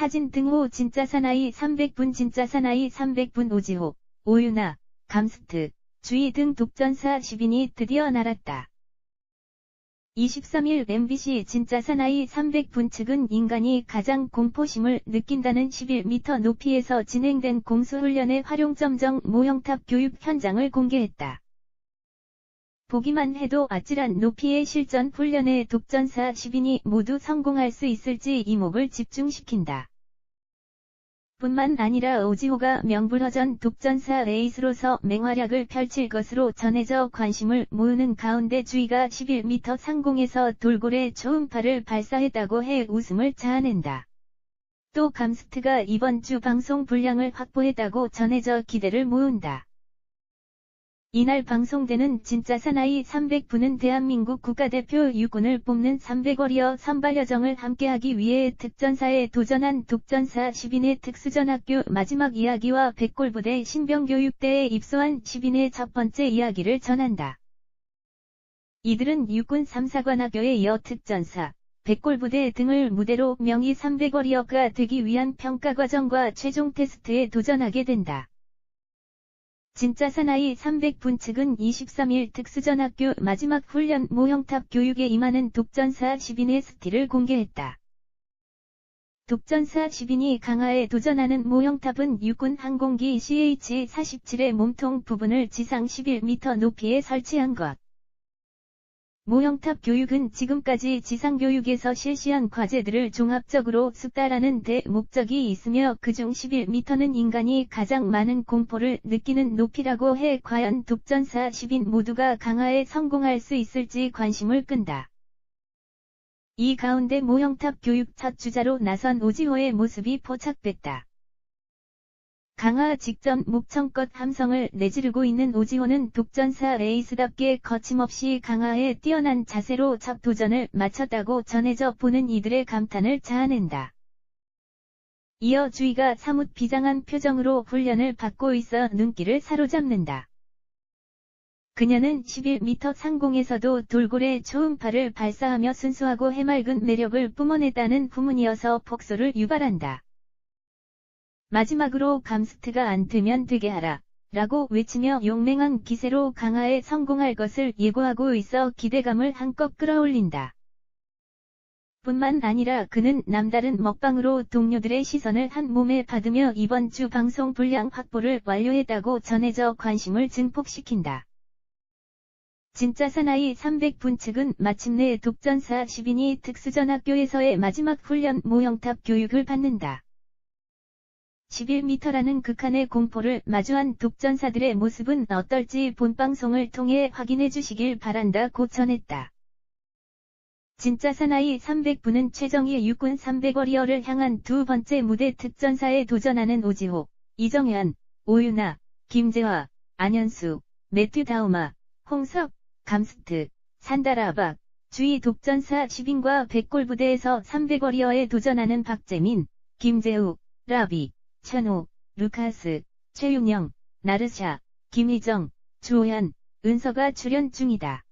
사진 등호 진짜 사나이 300분 진짜 사나이 300분 오지호, 오유나, 감스트, 주의 등 독전사 10인이 드디어 날았다. 23일 MBC 진짜 사나이 300분 측은 인간이 가장 공포심을 느낀다는 11m 높이에서 진행된 공수훈련의 활용점정 모형탑 교육 현장을 공개했다. 보기만 해도 아찔한 높이의 실전 훈련에 독전사 10인이 모두 성공할 수 있을지 이목을 집중시킨다. 뿐만 아니라 오지호가 명불허전 독전사 에이스로서 맹활약을 펼칠 것으로 전해져 관심을 모으는 가운데 주위가 11m 상공에서 돌고래 초음파를 발사했다고 해 웃음을 자아낸다. 또 감스트가 이번 주 방송 분량을 확보했다고 전해져 기대를 모은다. 이날 방송되는 진짜 사나이 300분은 대한민국 국가대표 육군을 뽑는 300월이어 선발 여정을 함께하기 위해 특전사에 도전한 독전사 10인의 특수전학교 마지막 이야기와 백골부대 신병교육대에 입소한 10인의 첫 번째 이야기를 전한다. 이들은 육군 3사관학교에 이어 특전사, 백골부대 등을 무대로 명의 300월이어가 되기 위한 평가과정과 최종 테스트에 도전하게 된다. 진짜 사나이 300분 측은 23일 특수전학교 마지막 훈련 모형탑 교육에 임하는 독전사 10인의 스틸을 공개했다. 독전사 10인이 강화에 도전하는 모형탑은 육군 항공기 CH-47의 몸통 부분을 지상 11m 높이에 설치한 것. 모형탑 교육은 지금까지 지상교육에서 실시한 과제들을 종합적으로 숙달하는 대 목적이 있으며 그중 11m는 인간이 가장 많은 공포를 느끼는 높이라고 해 과연 독전사 10인 모두가 강화에 성공할 수 있을지 관심을 끈다. 이 가운데 모형탑 교육 첫 주자로 나선 오지호의 모습이 포착됐다. 강화 직전 목청껏 함성을 내지르고 있는 오지호는 독전사 에이스답게 거침없이 강화에 뛰어난 자세로 첫 도전을 마쳤다고 전해져 보는 이들의 감탄을 자아낸다. 이어 주위가 사뭇 비장한 표정으로 훈련을 받고 있어 눈길을 사로잡는다. 그녀는 11m 상공에서도 돌고래 초음파를 발사하며 순수하고 해맑은 매력을 뿜어냈다는 후문이어서 폭소를 유발한다. 마지막으로 감스트가 안 되면 되게 하라. 라고 외치며 용맹한 기세로 강화에 성공할 것을 예고하고 있어 기대감을 한껏 끌어올린다. 뿐만 아니라 그는 남다른 먹방으로 동료들의 시선을 한 몸에 받으며 이번 주 방송 분량 확보를 완료했다고 전해져 관심을 증폭시킨다. 진짜 사나이 300분 측은 마침내 독전사 10인이 특수전학교에서의 마지막 훈련 모형탑 교육을 받는다. 11m라는 극한의 공포를 마주한 독전사들의 모습은 어떨지 본방송을 통해 확인해 주시길 바란다고 전했다. 진짜 사나이 300분은 최정희 육군 300워리어를 향한 두 번째 무대 특전사에 도전하는 오지호, 이정현, 오유나, 김재화, 안현수, 매튜 다우마, 홍석, 감스트, 산다라박, 주위 독전사 10인과 백골부대에서 300워리어에 도전하는 박재민, 김재우, 라비, 천호, 루카스, 최윤영, 나르샤, 김희정, 주호연, 은서가 출연 중이다.